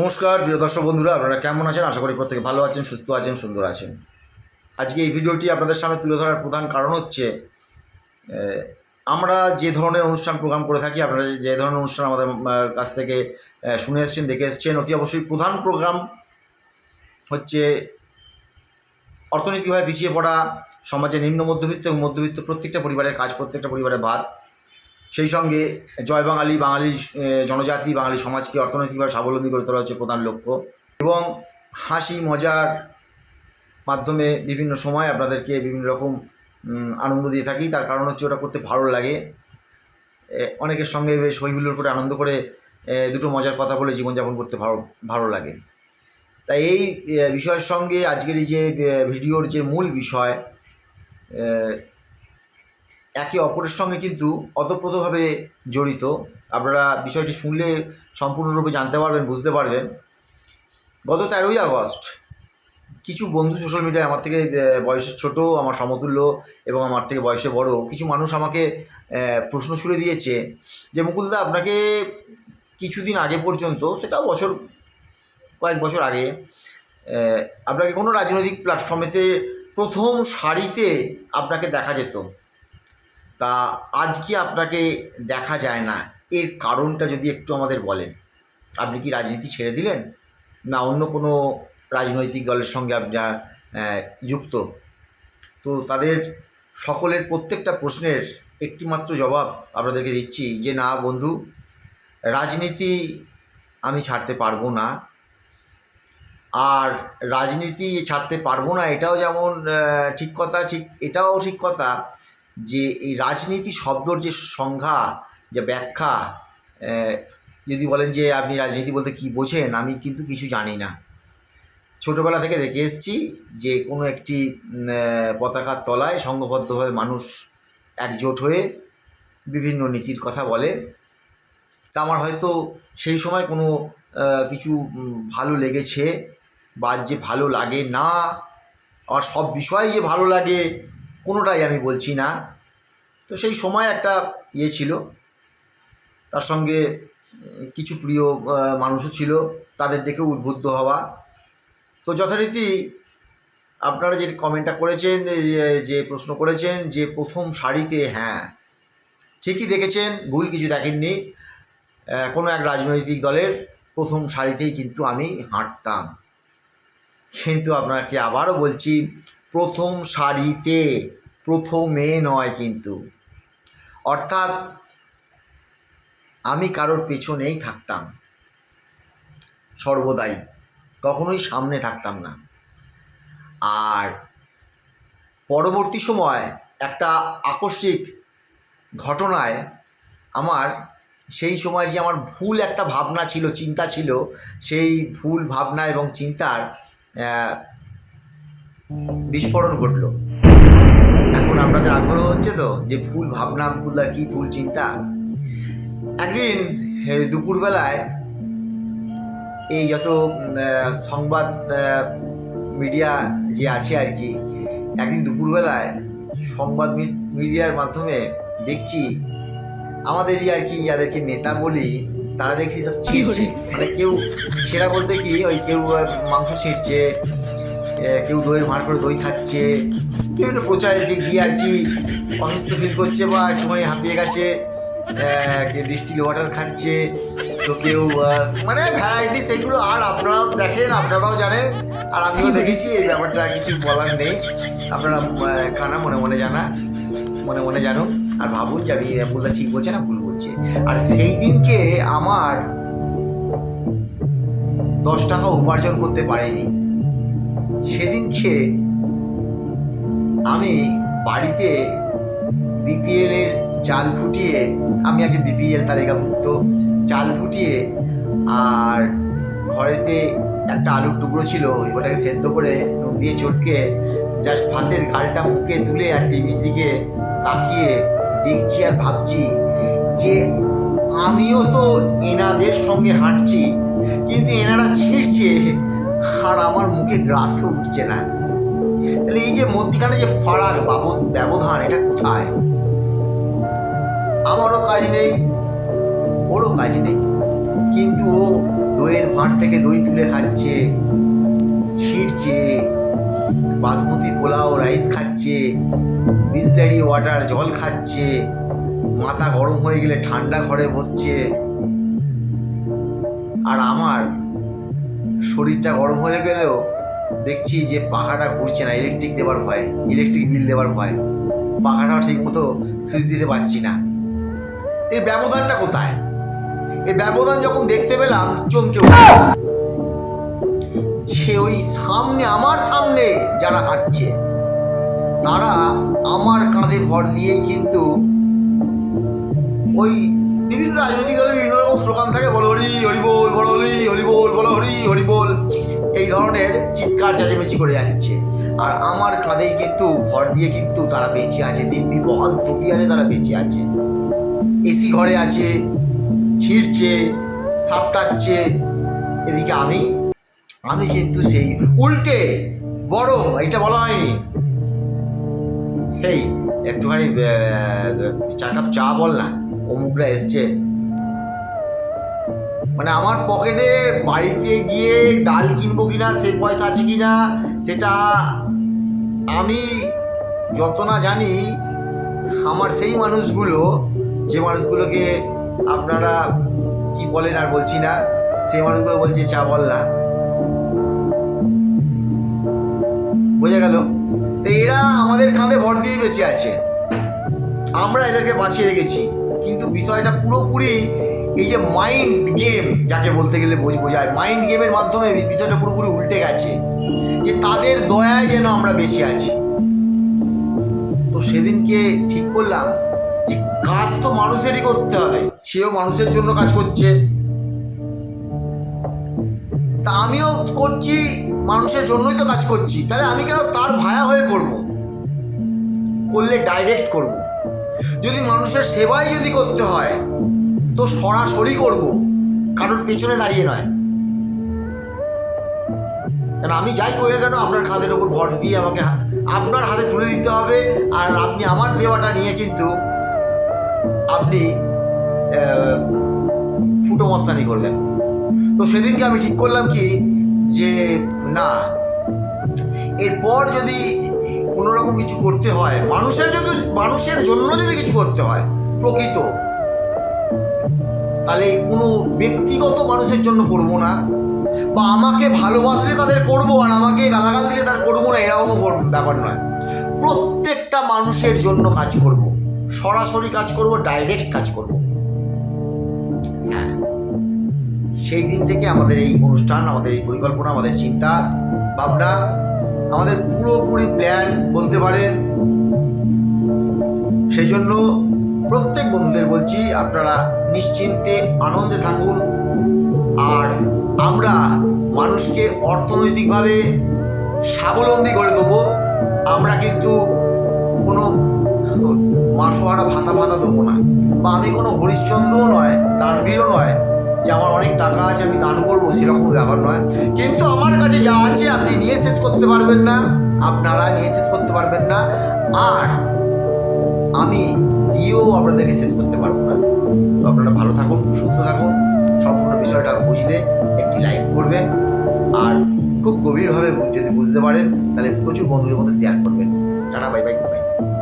নমস্কার, প্রিয় দর্শক বন্ধুরা, আপনারা কেমন আছেন? আশা করি প্রত্যেকে ভালো আছেন, সুস্থ আছেন, সুন্দর আছেন। আজকে এই ভিডিওটি আপনাদের সামনে তুলে ধরার প্রধান কারণ হচ্ছে আমরা যে ধরনের অনুষ্ঠান প্রোগ্রাম করে থাকি, আপনারা যে ধরনের অনুষ্ঠান আমাদের কাছ থেকে শুনে এসছেন, দেখে এসছেন, অতি অবশ্যই প্রধান প্রোগ্রাম হচ্ছে অর্থনৈতিকভাবে পিছিয়ে পড়া সমাজে নিম্ন মধ্যবিত্ত এবং মধ্যবিত্ত প্রত্যেকটা পরিবারের কাজ প্রত্যেকটা পরিবারের ভাত সেই সঙ্গে জয় বাঙালি বাঙালি জনজাতি, বাঙালি সমাজকে অর্থনৈতিকভাবে স্বাবলম্বী করে তোলা হচ্ছে প্রধান লক্ষ্য। এবং হাসি, মজার মাধ্যমে বিভিন্ন সময় আপনাদেরকে বিভিন্ন রকম আনন্দ দিয়ে থাকি। তার কারণ হচ্ছে ওটা করতে ভালো লাগে। অনেকের সঙ্গে বেশ হইহুল্লোর করে, আনন্দ করে দুটো মজার কথা বলে জীবনযাপন করতে ভালো ভালো লাগে। তাই এই বিষয়ের সঙ্গে আজকের এই যে ভিডিওর যে মূল বিষয় একে অপরের সঙ্গে কিন্তু অতপ্রতভাবে জড়িত। আপনারা বিষয়টি শুনলে সম্পূর্ণরূপে জানতে পারবেন, বুঝতে পারবেন। গত তেরোই আগস্ট কিছু বন্ধু সোশ্যাল মিডিয়ায় আমার থেকে বয়সে ছোট, আমার সমতুল্য এবং আমার থেকে বয়সে বড় কিছু মানুষ আমাকে প্রশ্ন ছুড়ে দিয়েছে যে মুকুলদা আপনাকে কিছুদিন আগে পর্যন্ত সেটা বছর, কয়েক বছর আগে আপনাকে কোনো রাজনৈতিক প্ল্যাটফর্মেতে প্রথম সারিতে আপনাকে দেখা যেত। তা আজকে আপনাকে দেখা যায় না? এর কারণটা যদি একটু আমাদের বলেন। আপনি কি রাজনীতি ছেড়ে দিলেন? না অন্য কোনো রাজনৈতিক দলের সঙ্গে আপনার যুক্ত? তো তাদের সকলের প্রত্যেকটা প্রশ্নের একটিমাত্র জবাব আপনাদেরকে দিচ্ছি যে না বন্ধু, রাজনীতি আমি ছাড়তে পারব না। আর রাজনীতি ছাড়তে পারব না এটাও যেমন ঠিক কথা, ঠিক এটাও ঠিক কথা যে এই রাজনীতি শব্দর যে সংজ্ঞা, যে ব্যাখ্যা যদি বলেন যে আপনি রাজনীতি বলতে কি বোঝেন, আমি কিন্তু কিছু জানি না। ছোটোবেলা থেকে দেখে এসেছি যে কোনো একটি পতাকার তলায় সংঘবদ্ধভাবে মানুষ একজোট হয়ে বিভিন্ন নীতির কথা বলে। তা আমার হয়তো সেই সময় কোনো কিছু ভালো লেগেছে বা যে ভালো লাগে না, আর সব বিষয়ে যে ভালো লাগে কোনোটাই আমি বলছি না। তো সেই সময় একটা ইয়ে ছিল। তার সঙ্গে কিছু প্রিয় মানুষও ছিল। তাদের দেখে উদ্বুদ্ধ হওয়া। তো যথারীতি আপনারা যে কমেন্টটা করেছেন যে- প্রশ্ন করেছেন, যে প্রথম শাড়িতে হ্যাঁ ঠিকই দেখেছেন, ভুল কিছু দেখেননি কোনো এক রাজনৈতিক দলের প্রথম শাড়িতেই কিন্তু আমি হাঁটতাম। কিন্তু আপনাকে আবারও বলছি প্রথম সারিতে প্রথমে নয় কিন্তু। অর্থাৎ আমি কারোর পেছনেই থাকতাম। সর্বদাই। কখনোই সামনে থাকতাম না। আর পরবর্তী সময় একটা আকস্মিক ঘটনায় আমার সেই সময় যে আমার ভুল একটা ভাবনা ছিল, চিন্তা ছিল, সেই ভুল ভাবনা এবং চিন্তার বিস্ফোরণ ঘটলো। এখন আপনাদের আগ্রহ হচ্ছে তো যে ভুল ভাবনা ভুলদার কি ভুল চিন্তা? একদিন দুপুরবেলায় এই যত সংবাদ মিডিয়া যে আছে আর কি একদিন দুপুরবেলায় সংবাদ মিডিয়ার মাধ্যমে দেখছি আমাদেরই আর কি যাদেরকে নেতা বলি তারা দেখছি সব ছিঁড়ছে। মানে কেউ ছেঁড়া বলতে কি ওই কেউ মাংস ছিঁড়ছে কেউ দইয়ের ভার করে দই খাচ্ছে। বিভিন্ন প্রচারের দিক দিয়ে আর কি অসুস্থ ফিল করছে বা একটুখানি হাঁপিয়ে গেছে। কেউ ডিস্টিল ওয়াটার খাচ্ছে তো কেউ মানে ভ্যারাইটি সেগুলো আর আপনারাও দেখেন আপনারাও জানেন। আর আমিও দেখেছি এই ব্যাপারটা কিছু বলার নেই। আপনারা খানা মনে মনে জানা মনে মনে জানো। আর ভাবুন যে আমি বলতে ঠিক বলছে না ভুল বলছে। আর সেই দিনকে আমার দশ টাকা উপার্জন করতে পারিনি। সেদিনকে আমি বাড়িতে বিপিএল এর চাল ফুটিয়ে, আমি আগে বিপিএল তালিকাভুক্ত, চাল ফুটিয়ে আর ঘরেতে একটা আলুর টুকরো ছিল, ওটাকে সেদ্ধ করে নুন দিয়ে চটকে জাস্ট ভাতের গালটা মুখে তুলে আর টিভির দিকে তাকিয়ে দেখছি আর ভাবছি যে আমিও তো এনাদের সঙ্গে হাঁটছি, কিন্তু এনারা ছিঁড়ছে। আর আমার মুখে গ্রাসও উঠছে না। তাহলে এই যে মধ্যিখানে যে ফারাক বাবদ ব্যবধান, এটা কোথায়? আমারও কাজ নেই, ওরও কাজ নেই। কিন্তু ও দইয়ের ভাঁড় থেকে দই তুলে খাচ্ছে, ছিঁড়ছে, বাসমতি পোলাও, রাইস খাচ্ছে, বিসলারি ওয়াটার, জল খাচ্ছে, মাথা গরম হয়ে গেলে ঠান্ডা ঘরে বসছে। আর আমার শরীরটা গরম হয়ে গেলেও দেখছি যে পাখাটা ঘুরছে না ইলেকট্রিক দেওয়ার ভয় ইলেকট্রিক বিল দেওয়ার ভয়। পাখাটাও ঠিক মতো সুইচ দিতে পারছি না। এর ব্যবধানটা কোথায়? এর ব্যবধান যখন দেখতে পেলাম, চমকে যে ওই সামনে, আমার সামনে যারা হাঁটছে, তারা আমার কাঁধে ভর দিয়েই কিন্তু ওই বিভিন্ন রাজনৈতিক দলের বিভিন্ন রকম স্লোগান থাকে, বলো হরি হরি বল, বলো হরি হরি বল, বলো হরি হরি বল। এই ধরনের চিৎকার চেঁচামেচি করে যাচ্ছে। আর আমার কাঁধেই কিন্তু, ভর দিয়ে কিন্তু তারা বেঁচে আছে। দিব্যি বহাল আছে তারা বেঁচে আছে। এসি ঘরে আছে, ছিঁড়ছে সাপটাচ্ছে এদিকে আমি আমি কিন্তু সেই উল্টে বড় এটা বলা হয়নি। এই, একটুখানি চার কাপ চা বল না। অমুকরা এসছে। মানে আমার পকেটে বাড়িতে গিয়ে ডাল কিনবো কিনা, সে পয়সা আছে কিনা, সেটা আমি যত না জানি, আমার সেই মানুষগুলো, যে মানুষগুলোকে আপনারা কি বলেন আর বলছি না, সেই মানুষগুলো বলছে চা বল না। বোঝা গেল? তো এরা আমাদের কাঁধে ভর দিয়ে বেঁচে আছে। আমরা এদেরকে বাঁচিয়ে রেখেছি। কিন্তু বিষয়টা পুরোপুরি এই যে মাইন্ড গেম যাকে বলতে গেলে বোঝ বোঝায়। মাইন্ড গেমের মাধ্যমে বিষয়টা পুরোপুরি উল্টে গেছে। যে তাদের দয়ায় যেন আমরা বেঁচে আছি। তো সেদিনকে ঠিক করলাম যে কাজ তো মানুষেরই করতে হবে। সেও মানুষের জন্য কাজ করছে। তা আমিও করছি, মানুষের জন্যই তো কাজ করছি। তাহলে আমি কেন তার ভায়া হয়ে করব? করলে ডাইরেক্ট করব। যদি মানুষের সেবাই যদি করতে হয়, তো সরাসরি করব। কারোর পেছনে দাঁড়িয়ে নয়। কারণ আমি যাই করি কেন, আপনার খাদের ওপর ভর দিয়ে আমাকে আপনার হাতে তুলে দিতে হবে, আর আপনি আমার দেওয়াটা নিয়ে কিন্তু আপনি ফুটো মস্তানি করবেন তো সেদিনকে আমি ঠিক করলাম কি, যে না, এরপর যদি কোনো রকম কিছু করতে হয়, মানুষের যদি, মানুষের জন্য যদি কিছু করতে হয়, প্রকৃত। তাহলে কোনো ব্যক্তিগত মানুষের জন্য করব না। বা আমাকে ভালোবাসলে তাদের করব, আর আমাকে গালাগাল দিলে তার করব না এরকমও ব্যাপার নয়। প্রত্যেকটা মানুষের জন্য কাজ করব। সরাসরি কাজ করব ডাইরেক্ট কাজ করব। হ্যাঁ। সেই দিন থেকে আমাদের এই অনুষ্ঠান, আমাদের এই পরিকল্পনা, আমাদের চিন্তা, ভাবনা আমাদের পুরোপুরি প্ল্যান বলতে পারেন। সেই জন্য প্রত্যেক বন্ধুদের বলছি, আপনারা নিশ্চিন্তে আনন্দে থাকুন। আর আমরা মানুষকে অর্থনৈতিকভাবে স্বাবলম্বী করে দেবো। আমরা কিন্তু কোনো মাসোয়ারা ভাতা ভাতা দেবো না। বা আমি কোনো হরিশ্চন্দ্রও নয় দানবীরও নয় যে আমার অনেক টাকা আছে, আমি দান করব, সেরকম ব্যাপার নয়। কিন্তু আমার কাছে যা আছে, আপনি নিয়ে শেষ করতে পারবেন না। আপনারা নিয়ে শেষ করতে পারবেন না। আর আমি দিয়েও আপনাদেরকে শেষ করতে পারব না। তো আপনারা ভালো থাকুন, সুস্থ থাকুন। সম্পূর্ণ বিষয়টা বুঝলে, একটি লাইক করবেন। আর খুব গভীরভাবে যদি বুঝতে পারেন, তাহলে প্রচুর বন্ধুদের মধ্যে শেয়ার করবেন। Tata bye bye bye